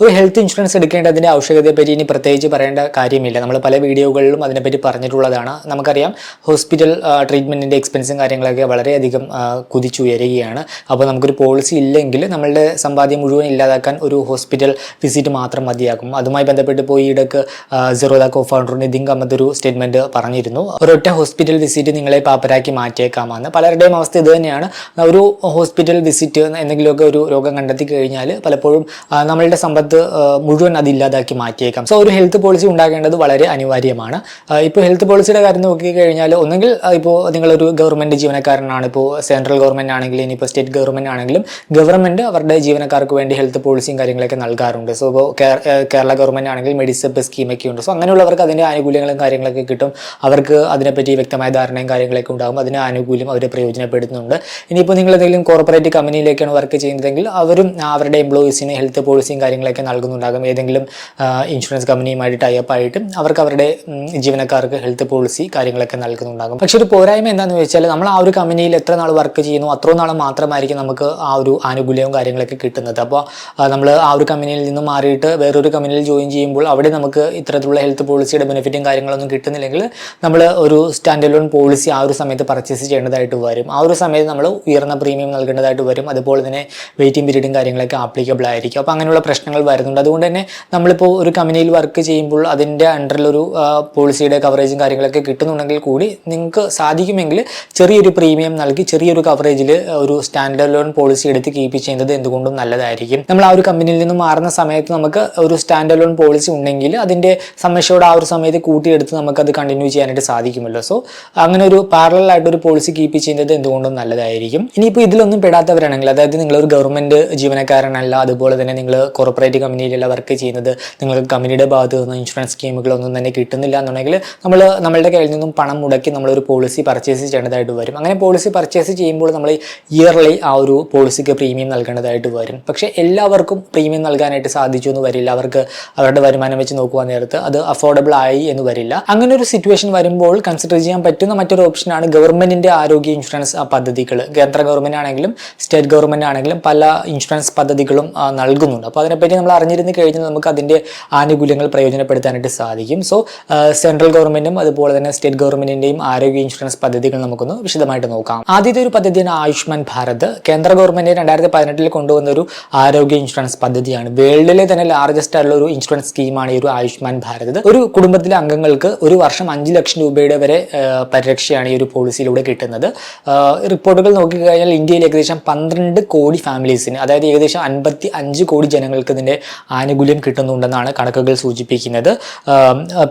ഒരു health insurance എടുക്കേണ്ടതിന്റെ ആവശ്യകതയെപ്പറ്റി ഇനി പ്രത്യേകിച്ച് പറയേണ്ട കാര്യമില്ല. നമ്മൾ പല വീഡിയോകളിലും അതിനെപ്പറ്റി പറഞ്ഞിട്ടുള്ളതാണ്. നമുക്കറിയാം ഹോസ്പിറ്റൽ ട്രീറ്റ്മെന്റിന്റെ എക്സ്പെൻസും കാര്യങ്ങളൊക്കെ വളരെയധികം കുതിച്ചുയരുകയാണ്. അപ്പോൾ നമുക്കൊരു പോളിസി ഇല്ലെങ്കിൽ നമ്മളുടെ സമ്പാദ്യം മുഴുവൻ ഇല്ലാതാക്കാൻ ഒരു ഹോസ്പിറ്റൽ വിസിറ്റ് മാത്രം മതിയാകും. അതുമായി ബന്ധപ്പെട്ട് പോയി ഈ ഇടയ്ക്ക് സിറോദ കോ ഫൗണ്ടർ നിതിൻ കമ്മത്ത് ഒരു സ്റ്റേറ്റ്മെന്റ് പറഞ്ഞിരുന്നു. ഒരൊറ്റ ഹോസ്പിറ്റൽ വിസിറ്റ് നിങ്ങളെ പാപ്പരാക്കി മാറ്റിയേക്കാമെന്ന്. പലരുടെയും അവസ്ഥ ഇത് തന്നെയാണ്. ഒരു ഹോസ്പിറ്റൽ വിസിറ്റ് എന്തെങ്കിലുമൊക്കെ ഒരു രോഗം കണ്ടെത്തി കഴിഞ്ഞാൽ പലപ്പോഴും നമ്മളുടെ സമ്പത്ത് ആ, മുഴുവൻ അത് ഇല്ലാതാക്കി മാറ്റിയേക്കാം. സോ ഒരു ഹെൽത്ത് പോളിസി ഉണ്ടാകേണ്ടത് വളരെ അനിവാര്യമാണ്. ഇപ്പോൾ ഹെൽത്ത് പോളിസിയുടെ കാര്യം നോക്കിക്കഴിഞ്ഞാൽ ഒന്നെങ്കിൽ ഇപ്പോൾ നിങ്ങളൊരു ഗവൺമെന്റ് ജീവനക്കാരനാണ് ഇപ്പോൾ സെൻട്രൽ ഗവൺമെന്റ് ആണെങ്കിലും ഇനിയിപ്പോൾ സ്റ്റേറ്റ് ഗവൺമെന്റ് ആണെങ്കിലും ഗവൺമെന്റ് അവരുടെ ജീവനക്കാർക്ക് വേണ്ടി ഹെൽത്ത് പോളിസിയും കാര്യങ്ങളൊക്കെ നൽകാറുണ്ട്. സോ ഇപ്പോൾ കേരള ഗവൺമെന്റ് ആണെങ്കിൽ മെഡിസപ്പ് സ്കീമൊക്കെ ഉണ്ട്. സോ അങ്ങനെയുള്ളവർക്ക് അതിന്റെ ആനുകൂല്യങ്ങളും കാര്യങ്ങളൊക്കെ കിട്ടും. അവർക്ക് അതിനെപ്പറ്റി വ്യക്തമായ ധാരണയും കാര്യങ്ങളൊക്കെ ഉണ്ടാകും. അതിന് ആനുകൂല്യം അവർ പ്രയോജനപ്പെടുത്തുന്നുണ്ട്. ഇനിയിപ്പോൾ നിങ്ങൾ എന്തെങ്കിലും കോർപ്പറേറ്റ് കമ്പനിയിലേക്കാണ് വർക്ക് ചെയ്യുന്നതെങ്കിൽ അവരും അവരുടെ എംപ്ലോയീസിന് ഹെൽത്ത് പോളിസിയും കാര്യങ്ങളൊക്കെ നൽകുന്നുണ്ടാകും. ഏതെങ്കിലും ഇൻഷുറൻസ് കമ്പനിയുമായിട്ട് ടൈപ്പ് ആയിട്ട് അവർക്ക് അവരുടെ ജീവനക്കാർക്ക് ഹെൽത്ത് പോളിസി കാര്യങ്ങളൊക്കെ നൽകുന്നുണ്ടാകും. പക്ഷെ ഒരു പോരായ്മ എന്താണെന്ന് വെച്ചാൽ നമ്മൾ ആ ഒരു കമ്പനിയിൽ എത്ര നാൾ വർക്ക് ചെയ്യുന്നു അത്രയും നാൾ മാത്രമായിരിക്കും നമുക്ക് ആ ഒരു ആനുകൂല്യവും കാര്യങ്ങളൊക്കെ കിട്ടുന്നത്. അപ്പോൾ നമ്മൾ ആ ഒരു കമ്പനിയിൽ നിന്ന് മാറിയിട്ട് വേറൊരു കമ്പനിയിൽ ജോയിൻ ചെയ്യുമ്പോൾ അവിടെ നമുക്ക് ഇത്തരത്തിലുള്ള ഹെൽത്ത് പോളിസിയുടെ ബെനിഫിറ്റും കാര്യങ്ങളൊന്നും കിട്ടുന്നില്ലെങ്കിൽ നമ്മൾ ഒരു സ്റ്റാൻഡ് ലോൺ പോളിസി ആ ഒരു സമയത്ത് പർച്ചേസ് ചെയ്യേണ്ടതായിട്ട് വരും. ആ ഒരു സമയത്ത് നമ്മൾ ഉയർന്ന പ്രീമിയം നൽകേണ്ടതായിട്ട് വരും. അതുപോലെ തന്നെ വെയിറ്റിംഗ് പീരീഡും കാര്യങ്ങളൊക്കെ ആപ്ലിക്കബിൾ ആയിരിക്കും. അപ്പോൾ അങ്ങനെയുള്ള പ്രശ്നങ്ങൾ വരുന്നുണ്ട്. അതുകൊണ്ട് തന്നെ നമ്മളിപ്പോൾ ഒരു കമ്പനിയിൽ വർക്ക് ചെയ്യുമ്പോൾ അതിന്റെ അണ്ടറിലൊരു പോളിസിയുടെ കവറേജും കാര്യങ്ങളൊക്കെ കിട്ടുന്നുണ്ടെങ്കിൽ കൂടി നിങ്ങൾക്ക് സാധിക്കുമെങ്കിൽ ചെറിയൊരു പ്രീമിയം നൽകി ചെറിയൊരു കവറേജിൽ ഒരു സ്റ്റാൻഡേർഡ് ലോൺ പോളിസി എടുത്ത് കീപ്പ് ചെയ്യുന്നത് എന്തുകൊണ്ടും നല്ലതായിരിക്കും. നമ്മൾ ആ ഒരു കമ്പനിയിൽ നിന്ന് മാറുന്ന സമയത്ത് നമുക്ക് ഒരു സ്റ്റാൻഡേർഡ് ലോൺ പോളിസി ഉണ്ടെങ്കിൽ അതിന്റെ സമയത്തോടെ ആ ഒരു സമയത്ത് കൂട്ടിയെടുത്ത് നമുക്ക് അത് കണ്ടിന്യൂ ചെയ്യാനായിട്ട് സാധിക്കുമല്ലോ. സോ അങ്ങനെ ഒരു പാരലൽ ആയിട്ട് ഒരു പോളിസി കീപ്പ് ചെയ്യുന്നത് എന്തുകൊണ്ടും നല്ലതായിരിക്കും. ഇനിയിപ്പോൾ ഇതിലൊന്നും പെടാത്തവരാണെങ്കിൽ അതായത് നിങ്ങളൊരു ഗവൺമെന്റ് ജീവനക്കാരനല്ല അതുപോലെ തന്നെ നിങ്ങൾ കോർപ്പറേറ്റ് കമ്പനിയിലല്ല വർക്ക് ചെയ്യുന്നത്. നിങ്ങൾക്ക് കമ്പനിയുടെ ഭാഗത്ത് നിന്ന് ഇൻഷുറൻസ് സ്കീമുകളൊന്നും തന്നെ കിട്ടുന്നില്ല എന്നുണ്ടെങ്കിൽ നമ്മൾ നമ്മളുടെ കയ്യിൽ നിന്നും പണം മുടക്കി നമ്മളൊരു പോളിസി പർച്ചേസ് ചെയ്യേണ്ടതായിട്ട് വരും. അങ്ങനെ പോളിസി പർച്ചേസ് ചെയ്യുമ്പോൾ നമ്മൾ ഇയർലി ആ ഒരു പോളിസിക്ക് പ്രീമിയം നൽകേണ്ടതായിട്ട് വരും. പക്ഷേ എല്ലാവർക്കും പ്രീമിയം നൽകാനായിട്ട് സാധിച്ചു എന്ന് വരില്ല. അവർക്ക് അവരുടെ വരുമാനം വെച്ച് നോക്കുക നേരത്ത് അത് അഫോർഡബിൾ ആയി എന്ന് വരില്ല. അങ്ങനെ ഒരു സിറ്റുവേഷൻ വരുമ്പോൾ കൺസിഡർ ചെയ്യാൻ പറ്റുന്ന മറ്റൊരു ഓപ്ഷനാണ് ഗവൺമെന്റിന്റെ ആരോഗ്യ ഇൻഷുറൻസ് പദ്ധതികൾ കേന്ദ്ര ഗവൺമെന്റ് ആണെങ്കിലും സ്റ്റേറ്റ് ഗവൺമെന്റ് ആണെങ്കിലും പല ഇൻഷുറൻസ് പദ്ധതികളും നൽകുന്നുണ്ട്. അപ്പോൾ അതിനെപ്പറ്റി നമ്മൾ അറിഞ്ഞിരുന്നു കഴിഞ്ഞാൽ നമുക്ക് അതിന്റെ ആനുകൂല്യങ്ങൾ പ്രയോജനപ്പെടുത്താനായിട്ട് സാധിക്കും. സോ സെൻട്രൽ ഗവൺമെന്റും അതുപോലെ തന്നെ സ്റ്റേറ്റ് ഗവൺമെന്റിന്റെയും ആരോഗ്യ ഇൻഷുറൻസ് പദ്ധതികൾ നമുക്കൊന്ന് വിശദമായിട്ട് നോക്കാം. ആദ്യത്തെ ഒരു പദ്ധതിയാണ് ആയുഷ്മാൻ ഭാരത്. കേന്ദ്ര ഗവൺമെന്റ് രണ്ടായിരത്തി പതിനെട്ടിൽ കൊണ്ടുവന്ന ഒരു ആരോഗ്യ ഇൻഷുറൻസ് പദ്ധതിയാണ്. വേൾഡിലെ തന്നെ ലാർജസ്റ്റ് ആയിട്ടുള്ള ഒരു ഇൻഷുറൻസ് സ്കീമാണ് ഈ ഒരു ആയുഷ്മാൻ ഭാരത്. ഒരു കുടുംബത്തിലെ അംഗങ്ങൾക്ക് ഒരു വർഷം അഞ്ച് ലക്ഷം രൂപയുടെ വരെ പരിരക്ഷയാണ് ഈ ഒരു പോളിസിയിലൂടെ കിട്ടുന്നത്. റിപ്പോർട്ടുകൾ നോക്കിക്കഴിഞ്ഞാൽ ഇന്ത്യയിൽ ഏകദേശം പന്ത്രണ്ട് കോടി ഫാമിലീസിന് അതായത് ഏകദേശം അൻപത്തി അഞ്ച് കോടി ജനങ്ങൾക്ക് ഇതിന്റെ ആനുകൂല്യം കിട്ടുന്നുണ്ടെന്നാണ് കണക്കുകൾ സൂചിപ്പിക്കുന്നത്.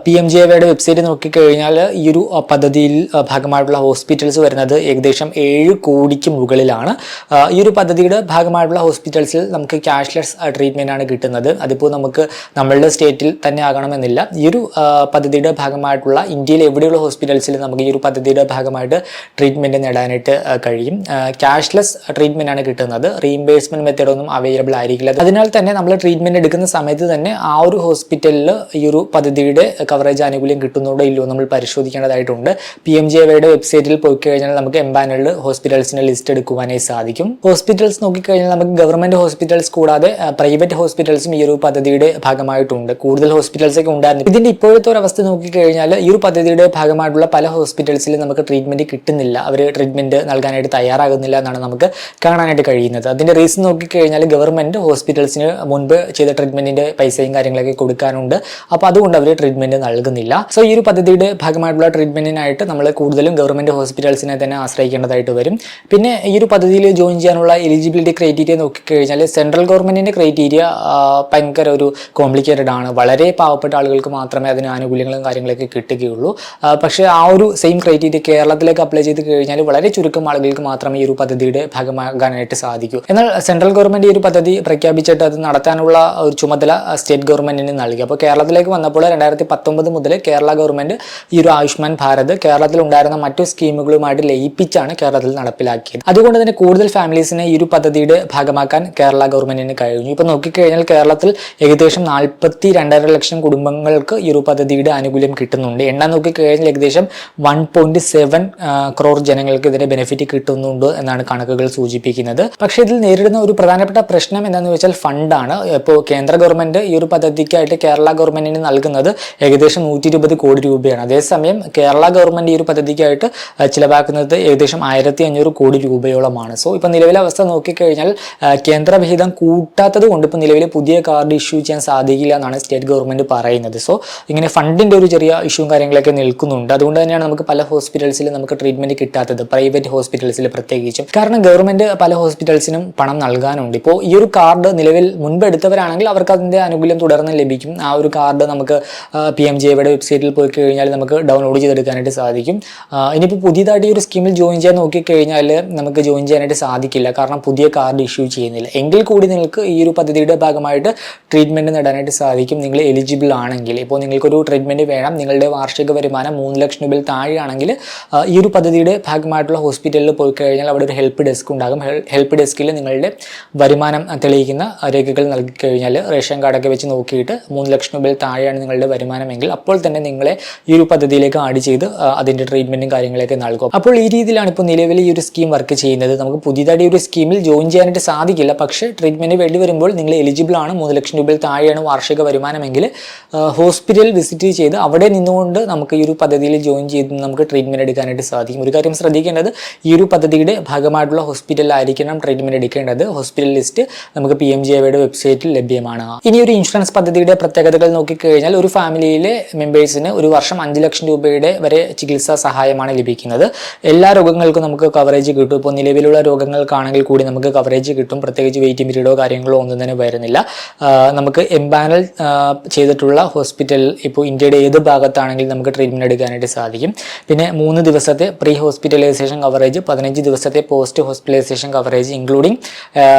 പി എം ജെ വൈയുടെ വെബ്സൈറ്റ് നോക്കിക്കഴിഞ്ഞാൽ ഈ ഒരു പദ്ധതിയിൽ ഭാഗമായിട്ടുള്ള ഹോസ്പിറ്റൽസ് വരുന്നത് ഏകദേശം ഏഴ് കോടിക്ക് മുകളിലാണ്. ഈ ഒരു പദ്ധതിയുടെ ഭാഗമായിട്ടുള്ള ഹോസ്പിറ്റൽസിൽ നമുക്ക് ക്യാഷ്ലെസ് ട്രീറ്റ്മെന്റ് ആണ് കിട്ടുന്നത്. അതിപ്പോൾ നമുക്ക് നമ്മളുടെ സ്റ്റേറ്റിൽ തന്നെ ആകണമെന്നില്ല. ഈ ഒരു പദ്ധതിയുടെ ഭാഗമായിട്ടുള്ള ഇന്ത്യയിൽ എവിടെയുള്ള ഹോസ്പിറ്റൽസിൽ നമുക്ക് ഈ ഒരു പദ്ധതിയുടെ ഭാഗമായിട്ട് ട്രീറ്റ്മെന്റ് നേടാനായിട്ട് കഴിയും. ക്യാഷ്ലെസ് ട്രീറ്റ്മെന്റ് ആണ് കിട്ടുന്നത്. റീഇംബേഴ്സ്മെന്റ് മെത്തേഡൊന്നും അവൈലബിൾ ആയിരിക്കില്ല. അതിനാൽ തന്നെ നമ്മൾ ട്രീറ്റ്മെന്റ് എടുക്കുന്ന സമയത്ത് തന്നെ ആ ഒരു ഹോസ്പിറ്റലിൽ ഈ ഒരു പദ്ധതിയുടെ കവറേജ് ആനുകൂല്യം കിട്ടുന്നുണ്ടോ ഇല്ലയോ നമ്മൾ പരിശോധിക്കേണ്ടതായിട്ടുണ്ട്. പി എം ജെ വൈയുടെ വെബ്സൈറ്റിൽ പോയി കഴിഞ്ഞാൽ നമുക്ക് എംപാനലിൽ ഹോസ്പിറ്റൽസിന്റെ ലിസ്റ്റ് എടുക്കുവാനായി സാധിക്കും. ഹോസ്പിറ്റൽസ് നോക്കിക്കഴിഞ്ഞാൽ നമുക്ക് ഗവൺമെന്റ് ഹോസ്പിറ്റൽസ് കൂടാതെ പ്രൈവറ്റ് ഹോസ്പിറ്റൽസും ഈ ഒരു പദ്ധതിയുടെ ഭാഗമായിട്ടുണ്ട്. കൂടുതൽ ഹോസ്പിറ്റൽസ് ഒക്കെ ഉണ്ടായിരുന്നു. ഇതിന്റെ ഇപ്പോഴത്തെ ഒരു അവസ്ഥ നോക്കിക്കഴിഞ്ഞാൽ ഈ ഒരു പദ്ധതിയുടെ ഭാഗമായിട്ടുള്ള പല ഹോസ്പിറ്റൽസിലും നമുക്ക് ട്രീറ്റ്മെന്റ് കിട്ടുന്നില്ല. അവർ ട്രീറ്റ്മെന്റ് നൽകാനായിട്ട് തയ്യാറാകുന്നില്ല എന്നാണ് നമുക്ക് കാണാനായിട്ട് കഴിയുന്നത്. അതിന്റെ റീസൺ നോക്കിക്കഴിഞ്ഞാൽ ഗവൺമെന്റ് ഹോസ്പിറ്റൽസിന് മുൻപ് ചെയ്ത ട്രീറ്റ്മെന്റിന്റെ പൈസയും കാര്യങ്ങളൊക്കെ കൊടുക്കാനുണ്ട്. അപ്പോൾ അതുകൊണ്ട് അവർ ട്രീറ്റ്മെന്റ് നൽകുന്നില്ല. സോ ഈ ഒരു പദ്ധതിയുടെ ഭാഗമായിട്ടുള്ള ട്രീറ്റ്മെന്റിനായിട്ട് നമ്മൾ കൂടുതലും ഗവൺമെന്റ് ഹോസ്പിറ്റൽസിനെ തന്നെ ആശ്രയിക്കേണ്ടതായിട്ട് വരും. പിന്നെ ഈ ഒരു പദ്ധതിയിൽ ജോയിൻ ചെയ്യാനുള്ള എലിജിബിലിറ്റി ക്രൈറ്റീരിയ നോക്കിക്കഴിഞ്ഞാൽ സെൻട്രൽ ഗവൺമെന്റിന്റെ ക്രൈറ്റീരിയ ഭയങ്കര ഒരു കോംപ്ലിക്കേറ്റഡ് ആണ്. വളരെ പാവപ്പെട്ട ആളുകൾക്ക് മാത്രമേ അതിന് ആനുകൂല്യങ്ങളും കാര്യങ്ങളൊക്കെ കിട്ടുകയുള്ളൂ. പക്ഷെ ആ ഒരു സെയിം ക്രൈറ്റീരിയ കേരളത്തിലേക്ക് അപ്ലൈ ചെയ്ത് കഴിഞ്ഞാൽ വളരെ ചുരുക്കം ആളുകൾക്ക് മാത്രമേ ഈ ഒരു പദ്ധതിയുടെ ഭാഗമാകാനായിട്ട് സാധിക്കൂ. എന്നാൽ സെൻട്രൽ ഗവൺമെന്റ് ഈ ഒരു പദ്ധതി പ്രഖ്യാപിച്ചിട്ട് അത് നടത്താനുള്ള ഒരു ചുമതല സ്റ്റേറ്റ് ഗവൺമെന്റിന് നൽകി. അപ്പോൾ കേരളത്തിലേക്ക് വന്നപ്പോൾ രണ്ടായിരത്തി പത്തൊമ്പത് മുതൽ കേരള ഗവൺമെന്റ് ഈ ഒരു ആയുഷ്മാൻ ഭാരത് കേരളത്തിൽ ഉണ്ടായിരുന്ന മറ്റു സ്കീമുകളുമായിട്ട് ലയിപ്പിച്ചാണ് കേരളത്തിൽ നടപ്പിലാക്കിയത്. അതുകൊണ്ട് തന്നെ കൂടുതൽ ഫാമിലീസിനെ ഈ ഒരു പദ്ധതിയുടെ ഭാഗമാക്കാൻ കേരള ഗവൺമെന്റിന് കഴിഞ്ഞു. ഇപ്പൊ നോക്കിക്കഴിഞ്ഞാൽ കേരളത്തിൽ ഏകദേശം നാൽപ്പത്തി രണ്ടര ലക്ഷം കുടുംബങ്ങൾക്ക് ഈ ഒരു പദ്ധതിയുടെ ആനുകൂല്യം കിട്ടുന്നുണ്ട്. എണ്ണം നോക്കിക്കഴിഞ്ഞാൽ ഏകദേശം വൺ പോയിന്റ് സെവൻ ക്രോർ ജനങ്ങൾക്ക് ഇതിന്റെ ബെനിഫിറ്റ് കിട്ടുന്നുണ്ട് എന്നാണ് കണക്കുകൾ സൂചിപ്പിക്കുന്നത്. പക്ഷേ ഇതിൽ നേരിടുന്ന ഒരു പ്രധാനപ്പെട്ട പ്രശ്നം എന്താണെന്ന് വെച്ചാൽ ഫണ്ടാണ്. ഇപ്പോൾ കേന്ദ്ര ഗവൺമെന്റ് ഈ ഒരു പദ്ധതിക്കായിട്ട് കേരള ഗവൺമെന്റിന് നൽകുന്നത് ഏകദേശം നൂറ്റി ഇരുപത് കോടി രൂപയാണ്. അതേസമയം കേരള ഗവൺമെന്റ് ഈ ഒരു പദ്ധതിക്കായിട്ട് ചിലവാക്കുന്നത് ഏകദേശം ആയിരത്തി അഞ്ഞൂറ് കോടി രൂപയോളമാണ്. സോ ഇപ്പോൾ നിലവിലെ അവസ്ഥ നോക്കിക്കഴിഞ്ഞാൽ കേന്ദ്രവിഹിതം കേന്ദ്ര വിഹിതം കൂട്ടാത്തത് കൊണ്ട് ഇപ്പോൾ നിലവിൽ പുതിയ കാർഡ് ഇഷ്യൂ ചെയ്യാൻ സാധിക്കില്ല എന്നാണ് സ്റ്റേറ്റ് ഗവൺമെന്റ് പറയുന്നത്. സോ ഇങ്ങനെ ഫണ്ടിന്റെ ഒരു ചെറിയ ഇഷ്യൂവും കാര്യങ്ങളൊക്കെ നിൽക്കുന്നുണ്ട്. അതുകൊണ്ട് തന്നെയാണ് നമുക്ക് പല ഹോസ്പിറ്റൽസിൽ നമുക്ക് ട്രീറ്റ്മെന്റ് കിട്ടാത്തത്. പ്രൈവറ്റ് ഹോസ്പിറ്റൽസിൽ പ്രത്യേകിച്ചും. കാരണം ഗവൺമെന്റ് പല ഹോസ്പിറ്റൽസിനും പണം നൽകാനുണ്ട്. ഇപ്പോൾ ഈ ഒരു കാർഡ് നിലവിൽ മുൻപ് എടുത്തവരാണെങ്കിൽ അവർക്ക് അതിന്റെ ആനുകൂല്യം തുടർന്ന് ലഭിക്കും. ആ ഒരു കാർഡ് നമുക്ക് പി എം ജെ വൈയുടെ വെബ്സൈറ്റിൽ പോയി കഴിഞ്ഞാൽ നമുക്ക് ഡൗൺലോഡ് ചെയ്തെടുക്കാനായിട്ട് സാധിക്കും. ഇനിയിപ്പോൾ പുതിയതായിട്ട് ഈ ഒരു സ്കീമിൽ ജോയിൻ ചെയ്യാൻ നോക്കിക്കഴിഞ്ഞാൽ നമുക്ക് ജോയിൻ ചെയ്യാനായിട്ട് സാധിക്കില്ല. കാരണം പുതിയ കാർഡ് ഇഷ്യൂ ചെയ്യുന്നില്ല. എങ്കിൽ കൂടി നിങ്ങൾക്ക് ഈ ഒരു പദ്ധതിയുടെ ഭാഗമായിട്ട് ട്രീറ്റ്മെന്റ് നേടാനായിട്ട് സാധിക്കും. നിങ്ങൾ എലിജിബിൾ ആണെങ്കിൽ. ഇപ്പോൾ നിങ്ങൾക്കൊരു ട്രീറ്റ്മെന്റ് വേണം. നിങ്ങളുടെ വാർഷിക വരുമാനം മൂന്ന് ലക്ഷം രൂപയിൽ താഴെയാണെങ്കിൽ ഈ ഒരു പദ്ധതിയുടെ ഭാഗമായിട്ടുള്ള ഹോസ്പിറ്റലിൽ പോയി കഴിഞ്ഞാൽ അവിടെ ഒരു ഹെൽപ്പ് ഡെസ്ക് ഉണ്ടാകും. ഹെൽപ്പ് ഡെസ്കിൽ നിങ്ങളുടെ വരുമാനം തെളിയിക്കുന്ന രേഖകൾ നൽകി കഴിഞ്ഞാൽ റേഷൻ കാർഡൊക്കെ വെച്ച് നോക്കിയിട്ട് മൂന്ന് ലക്ഷം രൂപയിൽ താഴെയാണ് നിങ്ങളുടെ വരുമാനമെങ്കിൽ അപ്പോൾ തന്നെ നിങ്ങളെ ഈ ഒരു പദ്ധതിയിലേക്ക് ആഡ് ചെയ്ത് അതിന്റെ ട്രീറ്റ്മെന്റും കാര്യങ്ങളൊക്കെ നൽകും. അപ്പോൾ ഈ രീതിയിലാണ് ഇപ്പോൾ നിലവിൽ ഈ ഒരു സ്കീം വർക്ക് ചെയ്യുന്നത്. നമുക്ക് പുതിയതായിട്ട് ഒരു സ്കീമിൽ ജോയിൻ ചെയ്യാനായിട്ട് സാധിക്കില്ല. പക്ഷേ ട്രീറ്റ്മെന്റ് വേണ്ടി വരുമ്പോൾ നിങ്ങൾ എലിജിബിൾ ആണ്. മൂന്ന് ലക്ഷം രൂപയിൽ താഴെയാണ് വാർഷിക വരുമാനമെങ്കിൽ ഹോസ്പിറ്റൽ വിസിറ്റ് ചെയ്ത് അവിടെ നിന്നുകൊണ്ട് നമുക്ക് ഈ ഒരു പദ്ധതിയിൽ ജോയിൻ ചെയ്ത് നമുക്ക് ട്രീറ്റ്മെന്റ് എടുക്കാനായിട്ട് സാധിക്കും. ഒരു കാര്യം ശ്രദ്ധിക്കേണ്ടത് ഈ ഒരു പദ്ധതിയുടെ ഭാഗമായിട്ടുള്ള ഹോസ്പിറ്റലിലായിരിക്കണം ട്രീറ്റ്മെന്റ് എടുക്കേണ്ടത്. ഹോസ്പിറ്റൽ ലിസ്റ്റ് നമുക്ക് പി എം ജി എയുടെ വെബ്സൈറ്റിൽ ലഭ്യമാണ്. ഇനി ഒരു ഇൻഷുറൻസ് പദ്ധതിയുടെ പ്രത്യേകതകൾ നോക്കിക്കഴിഞ്ഞാൽ ഒരു ഫാമിലിയിലെ മെമ്പേഴ്സിന് ഒരു വർഷം അഞ്ച് ലക്ഷം രൂപയുടെ വരെ ചികിത്സാ സഹായമാണ് ലഭിക്കുന്നത്. എല്ലാ രോഗങ്ങൾക്കും നമുക്ക് കവറേജ് കിട്ടും. ഇപ്പോൾ നിലവിലുള്ള രോഗങ്ങൾക്കാണെങ്കിൽ കൂടി നമുക്ക് കവറേജ് കിട്ടും. പ്രത്യേകിച്ച് വെയിറ്റിംഗ് പീരീഡോ കാര്യങ്ങളോ ഒന്നും തന്നെ വരുന്നില്ല. നമുക്ക് എംപാനൽ ചെയ്തിട്ടുള്ള ഹോസ്പിറ്റൽ ഇപ്പോൾ ഇന്ത്യയുടെ ഏത് ഭാഗത്താണെങ്കിലും നമുക്ക് ട്രീറ്റ്മെന്റ് എടുക്കാനായിട്ട് സാധിക്കും. പിന്നെ മൂന്ന് ദിവസത്തെ പ്രീ ഹോസ്പിറ്റലൈസേഷൻ കവറേജ് പതിനഞ്ച് ദിവസത്തെ പോസ്റ്റ് ഹോസ്പിറ്റലൈസേഷൻ കവറേജ് ഇൻക്ലൂഡിങ്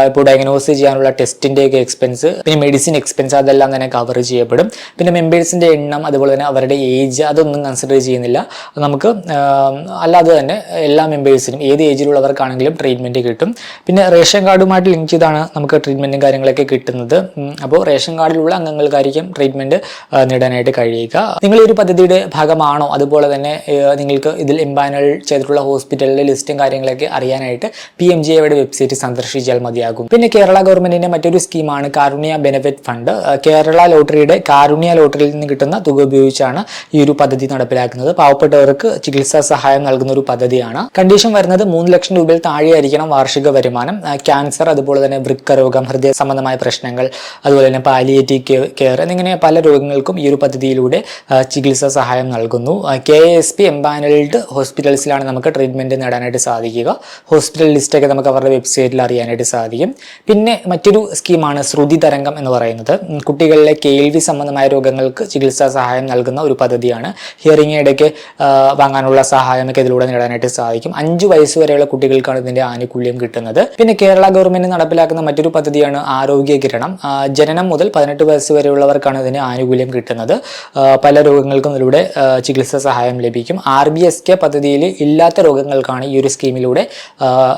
ഇപ്പോൾ ഡയഗ്നോസ് ചെയ്യാനുള്ള ടെസ്റ്റിന്റെയൊക്കെ എക്സ്പെൻസ് പിന്നെ മെഡിസിൻ എക്സ്പെൻസ് അതെല്ലാം തന്നെ കവർ ചെയ്യപ്പെടും. പിന്നെ മെമ്പേഴ്സിന്റെ എണ്ണം അതുപോലെ തന്നെ അവരുടെ ഏജ് അതൊന്നും കൺസിഡർ ചെയ്യുന്നില്ല. നമുക്ക് അല്ലാതെ തന്നെ എല്ലാ മെമ്പേഴ്സിനും ഏത് ഏജിലുള്ളവർക്കാണെങ്കിലും ട്രീറ്റ്മെന്റ് കിട്ടും. പിന്നെ റേഷൻ കാർഡുമായിട്ട് ലിങ്ക് ചെയ്താണ് നമുക്ക് ട്രീറ്റ്മെന്റും കാര്യങ്ങളൊക്കെ കിട്ടുന്നത്. അപ്പോൾ റേഷൻ കാർഡിലുള്ള അംഗങ്ങൾക്കായിരിക്കും ട്രീറ്റ്മെന്റ് നേടാനായിട്ട് കഴിയുക. നിങ്ങൾ ഈ ഒരു പദ്ധതിയുടെ ഭാഗമാണോ? അതുപോലെ തന്നെ നിങ്ങൾക്ക് ഇതിൽ എംപാനൽ ചെയ്തിട്ടുള്ള ഹോസ്പിറ്റലിലെ ലിസ്റ്റും കാര്യങ്ങളൊക്കെ അറിയാനായിട്ട് പി എം ജി വെബ്സൈറ്റ് സന്ദർശിച്ചാൽ മതിയാകും. പിന്നെ കേരള ഗവൺമെന്റിന്റെ മറ്റൊരു സ്കീമാണ് കാരുണ്യ ബെനഫിറ്റ് ഫണ്ട് കേരള ലോട്ടറിയുടെ കാരുണ്യ ലോട്ടറിയിൽ നിന്ന് കിട്ടുന്ന തുക ഉപയോഗിച്ചാണ് ഈ ഒരു പദ്ധതി നടപ്പിലാക്കുന്നത്. പാവപ്പെട്ടവർക്ക് ചികിത്സാ സഹായം നൽകുന്ന ഒരു പദ്ധതിയാണ്. കണ്ടീഷൻ വരുന്നത് മൂന്ന് ലക്ഷം രൂപയിൽ താഴെയായിരിക്കണം വാർഷിക വരുമാനം. ക്യാൻസർ അതുപോലെ തന്നെ വൃക്ക രോഗം ഹൃദയ സംബന്ധമായ പ്രശ്നങ്ങൾ അതുപോലെ തന്നെ പാലിയേറ്റീവ് കെയർ എന്നിങ്ങനെ പല രോഗങ്ങൾക്കും ഈ ഒരു പദ്ധതിയിലൂടെ ചികിത്സാ സഹായം നൽകുന്നു. കെ എസ് പി എംപാനൽഡ് ഹോസ്പിറ്റൽസിലാണ് നമുക്ക് ട്രീറ്റ്മെന്റ് നേടാനായിട്ട് സാധിക്കുക. ഹോസ്പിറ്റൽ ലിസ്റ്റൊക്കെ നമുക്ക് അവരുടെ വെബ്സൈറ്റിൽ അറിയാനായിട്ട് സാധിക്കും. പിന്നെ മറ്റൊരു സ്കീമാണ് ശ്രുതി തരംഗം എന്ന് പറയുന്നത്. കുട്ടികളിലെ കേൾവി സംബന്ധമായ രോഗങ്ങൾക്ക് ചികിത്സാ സഹായം നൽകുന്ന ഒരു പദ്ധതിയാണ്. ഹിയറിംഗ് എയ്ഡൊക്കെ വാങ്ങാനുള്ള സഹായമൊക്കെ ഇതിലൂടെ നേടാനായിട്ട് സാധിക്കും. അഞ്ച് വയസ്സ് വരെയുള്ള കുട്ടികൾക്കാണ് ഇതിന്റെ ആനുകൂല്യം കിട്ടുന്നത്. പിന്നെ കേരള ഗവൺമെന്റ് നടപ്പിലാക്കുന്ന മറ്റൊരു പദ്ധതിയാണ് ആരോഗ്യ കിരണം. ജനനം മുതൽ പതിനെട്ട് വയസ്സ് വരെയുള്ളവർക്കാണ് ഇതിന് ആനുകൂല്യം കിട്ടുന്നത്. പല രോഗങ്ങൾക്കും ഇതിലൂടെ ചികിത്സാ സഹായം ലഭിക്കും. ആർ ബി എസ് കെ പദ്ധതിയിൽ ഇല്ലാത്ത രോഗങ്ങൾക്കാണ് ഈ ഒരു സ്കീമിലൂടെ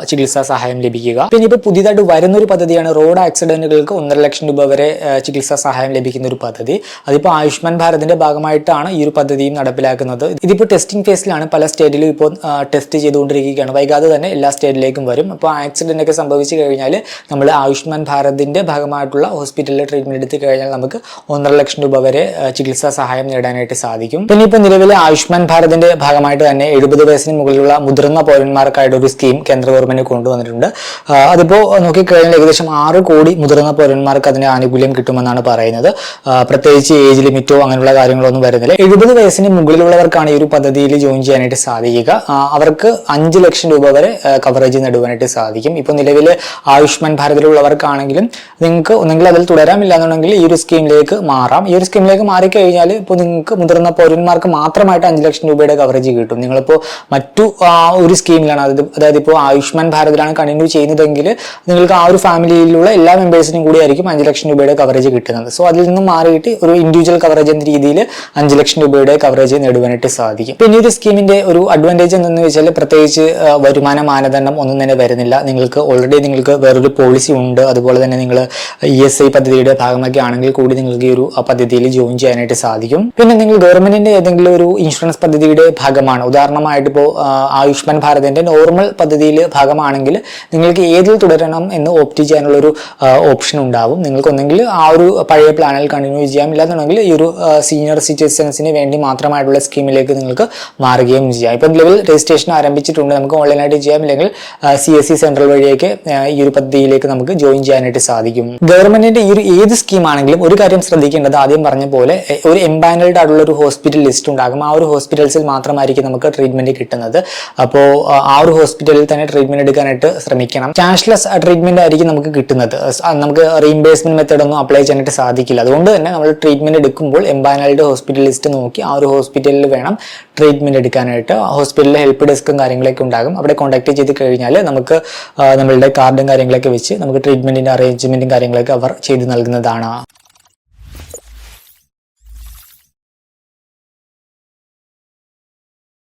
ചികിത്സാ സഹായം ലഭിക്കുക. പിന്നെ ഇപ്പൊ പുതിയതായിട്ട് വരുന്നൊരു പദ്ധതിയാണ് റോഡ് ആക്സിഡന്റുകൾക്ക് ഒന്നര ലക്ഷം രൂപ വരെ ചികിത്സാ സഹായം ലഭിക്കുന്ന ഒരു പദ്ധതി. അതിപ്പോൾ ആയുഷ്മാൻ ഭാരതിന്റെ ഭാഗമായിട്ടാണ് ഈ ഒരു പദ്ധതിയും നടപ്പിലാക്കുന്നത്. ഇതിപ്പോൾ ടെസ്റ്റിംഗ് ഫേസിലാണ് പല സ്റ്റേറ്റിലും ഇപ്പോൾ ടെസ്റ്റ് ചെയ്തുകൊണ്ടിരിക്കുകയാണ്. വൈകാതെ തന്നെ എല്ലാ സ്റ്റേറ്റിലേക്കും വരും. അപ്പോൾ ആക്സിഡന്റ് ഒക്കെ സംഭവിച്ചു കഴിഞ്ഞാൽ നമ്മൾ ആയുഷ്മാൻ ഭാരതിന്റെ ഭാഗമായിട്ടുള്ള ഹോസ്പിറ്റലിലെ ട്രീറ്റ്മെന്റ് എടുത്തു കഴിഞ്ഞാൽ നമുക്ക് ഒന്നര ലക്ഷം രൂപ വരെ ചികിത്സാ സഹായം നേടാനായിട്ട് സാധിക്കും. പിന്നെ ഇപ്പോൾ നിലവിലെ ആയുഷ്മാൻ ഭാരതിന്റെ ഭാഗമായിട്ട് തന്നെ എഴുപത് വയസ്സിന് മുകളിലുള്ള മുതിർന്ന പൗരന്മാർക്കായിട്ട് ഒരു സ്കീം കേന്ദ്ര ഗവൺമെന്റ് കൊണ്ടുവന്നിട്ടുണ്ട്. അതിപ്പോ അതിപ്പോൾ നോക്കിക്കഴിഞ്ഞാൽ ഏകദേശം ആറ് കോടി മുതിർന്ന പൗരന്മാർക്ക് അതിന് ആനുകൂല്യം കിട്ടുമെന്നാണ് പറയുന്നത്. പ്രത്യേകിച്ച് ഏജ് ലിമിറ്റോ അങ്ങനെയുള്ള കാര്യങ്ങളൊന്നും വരുന്നില്ല. എഴുപത് വയസ്സിന് മുകളിലുള്ളവർക്കാണ് ഈ ഒരു പദ്ധതിയിൽ ജോയിൻ ചെയ്യാനായിട്ട് സാധിക്കുക. അവർക്ക് അഞ്ച് ലക്ഷം രൂപ വരെ കവറേജ് നേടുവാനായിട്ട് സാധിക്കും. ഇപ്പോൾ നിലവിൽ ആയുഷ്മാൻ ഭാരതിലുള്ളവർക്കാണെങ്കിലും നിങ്ങൾക്ക് ഒന്നെങ്കിൽ അതിൽ തുടരാമില്ല എന്നുണ്ടെങ്കിൽ ഈ ഒരു സ്കീമിലേക്ക് മാറാം. ഈ ഒരു സ്കീമിലേക്ക് മാറിക്കഴിഞ്ഞാൽ ഇപ്പോൾ നിങ്ങൾക്ക് മുതിർന്ന പൗരന്മാർക്ക് മാത്രമായിട്ട് അഞ്ച് ലക്ഷം രൂപയുടെ കവറേജ് കിട്ടും. നിങ്ങളിപ്പോൾ മറ്റു ഒരു സ്കീമിലാണ്. അതായത് അതായത് ഇപ്പോൾ ആയുഷ്മാൻ ഭാരതിലാണ് കണ്ടിന്യൂ ചെയ്യുന്നതെങ്കിൽ നിങ്ങൾക്ക് ആ ഒരു ഫാമിലിയിലുള്ള എല്ലാ മെമ്പേഴ്സിനും കൂടി ആയിരിക്കും അഞ്ച് ലക്ഷം രൂപയുടെ കവറേജ് കിട്ടുന്നത്. സോ അതിൽ നിന്നും മാറിയിട്ട് ഒരു ഇൻഡിവിജ്വൽ കവറേജ് എന്ന രീതിയിൽ അഞ്ച് ലക്ഷം രൂപയുടെ കവറേജ് നേടുവാനായിട്ട് സാധിക്കും. പിന്നെ ഒരു സ്കീമിന്റെ ഒരു അഡ്വാന്റേജ് എന്തെന്ന് വെച്ചാൽ പ്രത്യേകിച്ച് വരുമാന മാനദണ്ഡം ഒന്നും തന്നെ വരുന്നില്ല. നിങ്ങൾക്ക് ഓൾറെഡി നിങ്ങൾക്ക് വേറൊരു പോളിസി ഉണ്ട്. അതുപോലെ തന്നെ നിങ്ങൾ ഇ എസ് ഐ പദ്ധതിയുടെ ഭാഗമൊക്കെ ആണെങ്കിൽ കൂടി നിങ്ങൾക്ക് ഈ ഒരു പദ്ധതിയിൽ ജോയിൻ ചെയ്യാനായിട്ട് സാധിക്കും. പിന്നെ നിങ്ങൾ ഗവൺമെന്റിന്റെ ഏതെങ്കിലും ഒരു ഇൻഷുറൻസ് പദ്ധതിയുടെ ഭാഗമാണ്. ഉദാഹരണമായിട്ട് ഇപ്പോൾ ആയുഷ്മാൻ ഭാരതിന്റെ നോർമൽ പദ്ധതിയിൽ ഭാഗമാണെങ്കിൽ നിങ്ങൾക്ക് ഏതിൽ തുടരണം എന്ന് ഓപ്റ്റ് ചെയ്യാനുള്ള ഒരു ഓപ്ഷൻ ഉണ്ടാവും. ഉണ്ടാവും. നിങ്ങൾക്ക് ഒന്നെങ്കിൽ ആ ഒരു പഴയ പ്ലാനിൽ കണ്ടിന്യൂ ചെയ്യാം. ഇല്ലാന്നുണ്ടെങ്കിൽ ഈ ഒരു സീനിയർ സിറ്റിസൺസിന് വേണ്ടി മാത്രമായിട്ടുള്ള സ്കീമിലേക്ക് നിങ്ങൾക്ക് മാറുകയും ചെയ്യാം. ഇപ്പം നിലവിൽ രജിസ്ട്രേഷൻ ആരംഭിച്ചിട്ടുണ്ട്. നമുക്ക് ഓൺലൈനായിട്ട് ചെയ്യാം. അല്ലെങ്കിൽ സി എസ് സി സെൻട്രൽ വഴിയൊക്കെ ഈ ഒരു പദ്ധതിയിലേക്ക് നമുക്ക് ജോയിൻ ചെയ്യാനായിട്ട് സാധിക്കും. ഗവൺമെന്റിന്റെ ഈ ഒരു ഏത് സ്കീമാണെങ്കിലും ഒരു കാര്യം ശ്രദ്ധിക്കേണ്ടത് ആദ്യം പറഞ്ഞ പോലെ ഒരു എംപാനൽഡ് ആയിട്ടുള്ള ഒരു ഹോസ്പിറ്റൽ ലിസ്റ്റ് ഉണ്ടാകും. ആ ഒരു ഹോസ്പിറ്റൽസിൽ മാത്രമായിരിക്കും നമുക്ക് ട്രീറ്റ്മെന്റ് കിട്ടുന്നത്. അപ്പോൾ ആ ഒരു ഹോസ്പിറ്റലിൽ തന്നെ ട്രീറ്റ്മെന്റ് എടുക്കാനായിട്ട് ശ്രമിക്കണം. ക്യാഷ്ലെസ് ട്രീറ്റ്മെന്റ് ആയിരിക്കും നമുക്ക് കിട്ടുന്നത്. നമുക്ക് ആ റീഇംബേഴ്സ്മെന്റ് മെത്തേഡ് ഒന്നും അപ്ലൈ ചെയ്യാനായിട്ട് സാധിക്കില്ല. അതുകൊണ്ട് തന്നെ നമ്മൾ ട്രീറ്റ്മെന്റ് എടുക്കുമ്പോൾ എംബാനാലിഡ് ഹോസ്പിറ്റൽ ലിസ്റ്റ് നോക്കി ആ ഒരു ഹോസ്പിറ്റലിൽ വേണം ട്രീറ്റ്മെന്റ് എടുക്കാനായിട്ട്. ഹോസ്പിറ്റലിൽ ഹെൽപ്പ് ഡെസ്കും കാര്യങ്ങളൊക്കെ ഉണ്ടാകും. അവിടെ കോൺടാക്ട് ചെയ്ത് കഴിഞ്ഞാൽ നമുക്ക് നമ്മളുടെ കാർഡും കാര്യങ്ങളൊക്കെ വെച്ച് നമുക്ക് ട്രീറ്റ്മെന്റിന്റെ അറേഞ്ച്മെന്റും കാര്യങ്ങളൊക്കെ അവർ ചെയ്തു നൽകുന്നതാണ്.